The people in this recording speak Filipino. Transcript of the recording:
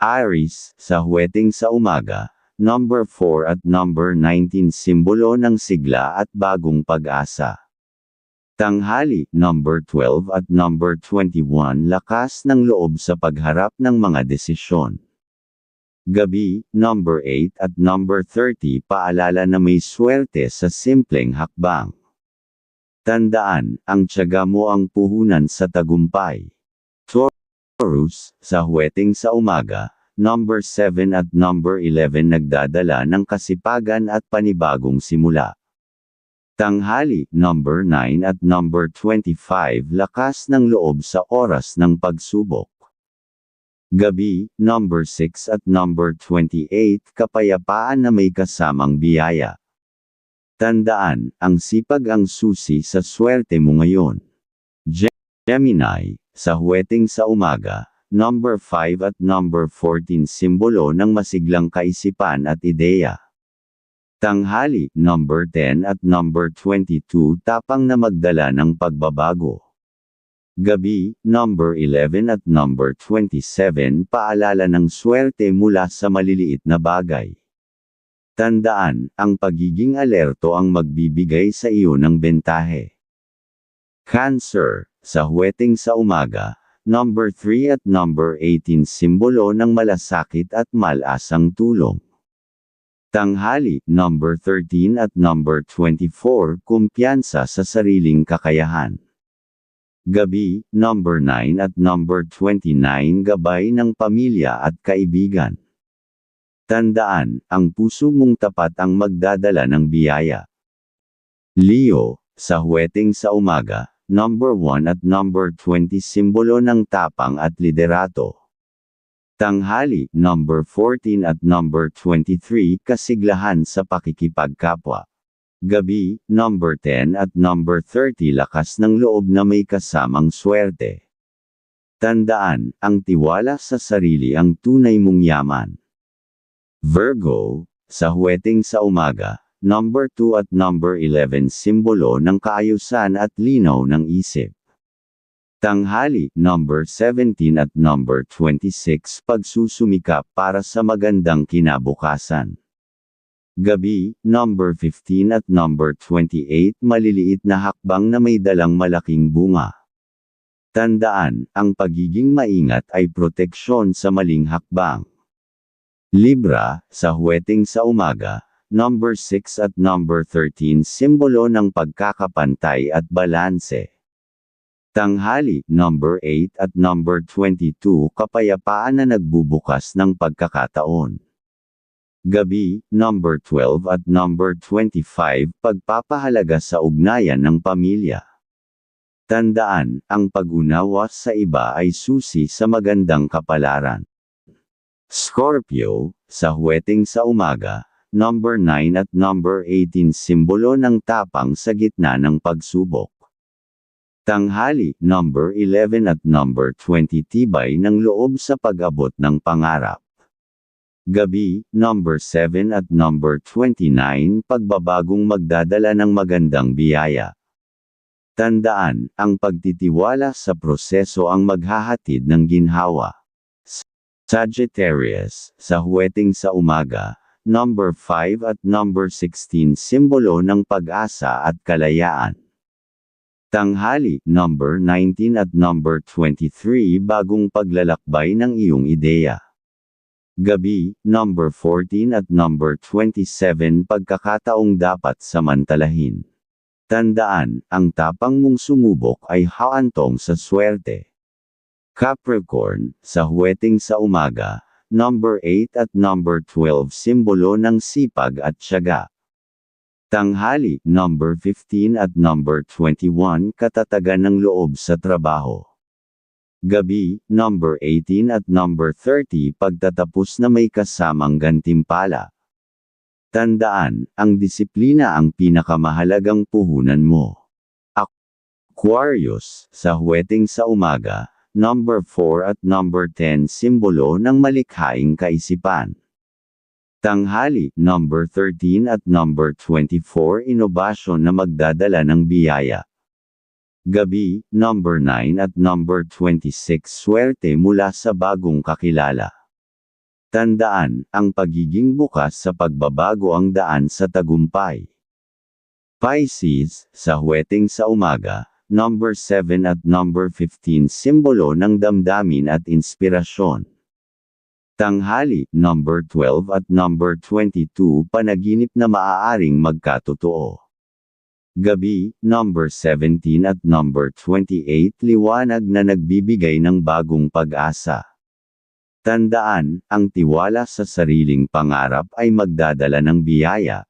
Aries, sa huweting sa umaga, number 4 at number 19 simbolo ng sigla at bagong pag-asa. Tanghali, number 12 at number 21 lakas ng loob sa pagharap ng mga desisyon. Gabi, number 8 at number 30 paalala na may swerte sa simpleng hakbang. Tandaan, ang tiyaga mo ang puhunan sa tagumpay. Taurus, sa huweting sa umaga, number 7 at number 11 nagdadala ng kasipagan at panibagong simula. Tanghali, number 9 at number 25 lakas ng loob sa oras ng pagsubok. Gabi, number 6 at number 28 kapayapaan na may kasamang biyaya. Tandaan, ang sipag ang susi sa swerte mo ngayon. Gemini, sa huweting sa umaga, number 5 at number 14 simbolo ng masiglang kaisipan at ideya. Tanghali, number 10 at number 22 tapang na magdala ng pagbabago. Gabi, number 11 at number 27 paalala ng swerte mula sa maliliit na bagay. Tandaan, ang pagiging alerto ang magbibigay sa iyo ng bentahe. Cancer, sa huweting sa umaga, number 3 at number 18 simbolo ng malasakit at malasang tulong. Tanghali, number 13 at number 24 kumpiyansa sa sariling kakayahan. Gabi, number 9 at number 29 gabay ng pamilya at kaibigan. Tandaan, ang puso mong tapat ang magdadala ng biyaya. Leo, sa huweting sa umaga, number 1 at number 20 simbolo ng tapang at liderato. Tanghali, number 14 at number 23 kasiglahan sa pakikipagkapwa. Gabi, number 10 at number 30 lakas ng loob na may kasamang swerte. Tandaan, ang tiwala sa sarili ang tunay mong yaman. Virgo, sa huweting sa umaga, number 2 at number 11 simbolo ng kaayusan at linaw ng isip. Tanghali, number 17 at number 26 pagsusumikap para sa magandang kinabukasan. Gabi, number 15 at number 28 maliliit na hakbang na may dalang malaking bunga. Tandaan, ang pagiging maingat ay proteksyon sa maling hakbang. Libra, sa huweting sa umaga, number 6 at number 13 simbolo ng pagkakapantay at balanse. Tanghali, number 8 at number 22 kapayapaan na nagbubukas ng pagkakataon. Gabi, number 12 at number 25 pagpapahalaga sa ugnayan ng pamilya. Tandaan, ang pag-unawa sa iba ay susi sa magandang kapalaran. Scorpio, sa huweting sa umaga, number 9 at number 18 simbolo ng tapang sa gitna ng pagsubok. Tanghali, number 11 at number 20 tibay ng loob sa pag-abot ng pangarap. Gabi, number 7 at number 29 pagbabagong magdadala ng magandang biyaya. Tandaan, ang pagtitiwala sa proseso ang maghahatid ng ginhawa. Sagittarius, sa huweting sa umaga, number 5 at number 16 simbolo ng pag-asa at kalayaan. Tanghali, number 19 at number 23 bagong paglalakbay ng iyong ideya. Gabi, number 14 at number 27 pagkakataong dapat samantalahin. Tandaan, ang tapang mong sumubok ay haantong sa swerte. Capricorn, sa huweting sa umaga, number 8 at number 12 simbolo ng sipag at tiyaga. Tanghali, number 15 at number 21 katatagan ng loob sa trabaho. Gabi, number 18 at number 30 pagtatapos na may kasamang gantimpala. Tandaan, ang disiplina ang pinakamahalagang puhunan mo. Aquarius, sa huweting sa umaga, number 4 at number 10 simbolo ng malikhaing kaisipan. Tanghali, number 13 at number 24 inobasyon na magdadala ng biyaya. Gabi, number 9 at number 26 swerte mula sa bagong kakilala. Tandaan, ang pagiging bukas sa pagbabago ang daan sa tagumpay. Pisces, sa huweting sa umaga, number 7 at number 15 simbolo ng damdamin at inspirasyon. Tanghali, number 12 at number 22 panaginip na maaaring magkatotoo. Gabi, number 17 at number 28 liwanag na nagbibigay ng bagong pag-asa. Tandaan, ang tiwala sa sariling pangarap ay magdadala ng biyaya,